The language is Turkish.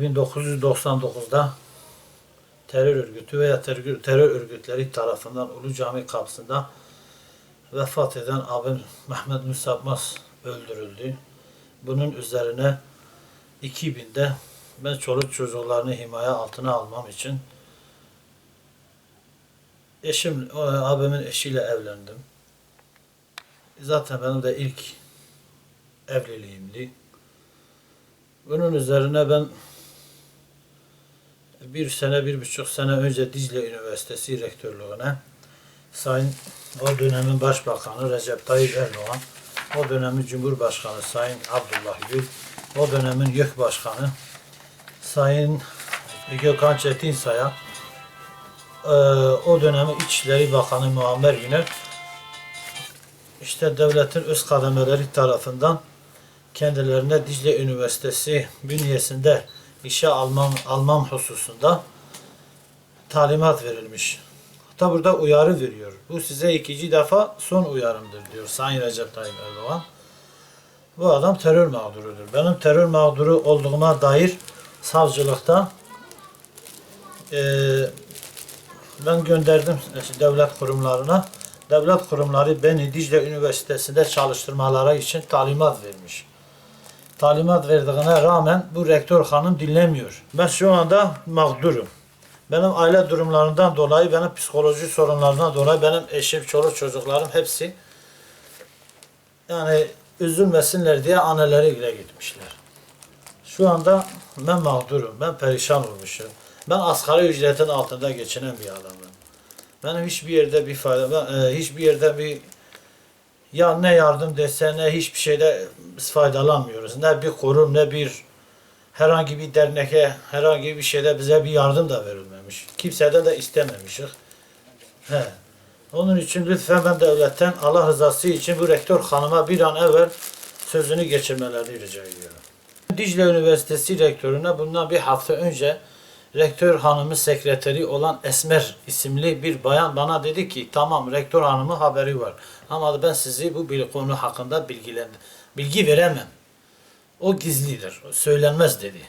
1999'da terör örgütü veya terör, terör örgütleri tarafından Ulu Cami kapısında vefat eden abim Mehmet Müsabmaz öldürüldü. Bunun üzerine 2000'de ben çoluk çocuklarını himaye altına almam için eşim, o abimin eşiyle evlendim. Zaten benim de ilk evliliğimdi. Bunun üzerine ben bir sene, bir buçuk sene önce Dicle Üniversitesi rektörlüğüne Sayın o dönemin Başbakanı Recep Tayyip Erdoğan, o dönemin Cumhurbaşkanı Sayın Abdullah Gül, o dönemin YÖK Başkanı Sayın Gökhan Çetinsay'a, eee, o dönemin İçişleri Bakanı Muammer Güner, işte devletin öz kademeleri tarafından kendilerine Dicle Üniversitesi bünyesinde işe almam, almam hususunda talimat verilmiş. Hatta burada uyarı veriyor. Bu size ikinci defa son uyarımdır diyor Sayın Recep Tayyip Erdoğan. Bu adam terör mağdurudur. Benim terör mağduru olduğuma dair savcılıkta eee ben gönderdim devlet kurumlarına. Devlet kurumları beni Dicle Üniversitesi'nde çalıştırmaları için talimat vermiş. Talimat verdiğine rağmen bu rektör hanım dinlemiyor. Ben şu anda mağdurum. Benim aile durumlarından dolayı, benim psikoloji sorunlarından dolayı benim eşim, çoluk çocuklarım hepsi yani üzülmesinler diye anneleri bile gitmişler. Şu anda ben mağdurum, ben perişan olmuşum. Ben asgari ücretin altında geçinen bir adamım. Benim hiçbir yerde bir fayda, ben, e, hiçbir yerde bir ya ne yardım dese ne hiçbir şeyde faydalanmıyoruz. Ne bir kurum ne bir herhangi bir derneke herhangi bir şeyde bize bir yardım da verilmemiş. Kimseden de istememişiz. He. Onun için lütfen ben devletten Allah rızası için bu rektör hanıma bir an evvel sözünü geçirmelerini rica ediyorum. Dicle Üniversitesi rektörüne bundan bir hafta önce rektör hanımın sekreteri olan Esmer isimli bir bayan bana dedi ki tamam rektör hanımın haberi var ama ben sizi bu bil- konu hakkında bilgilendir bilgi veremem. O gizlidir, söylenmez dedi.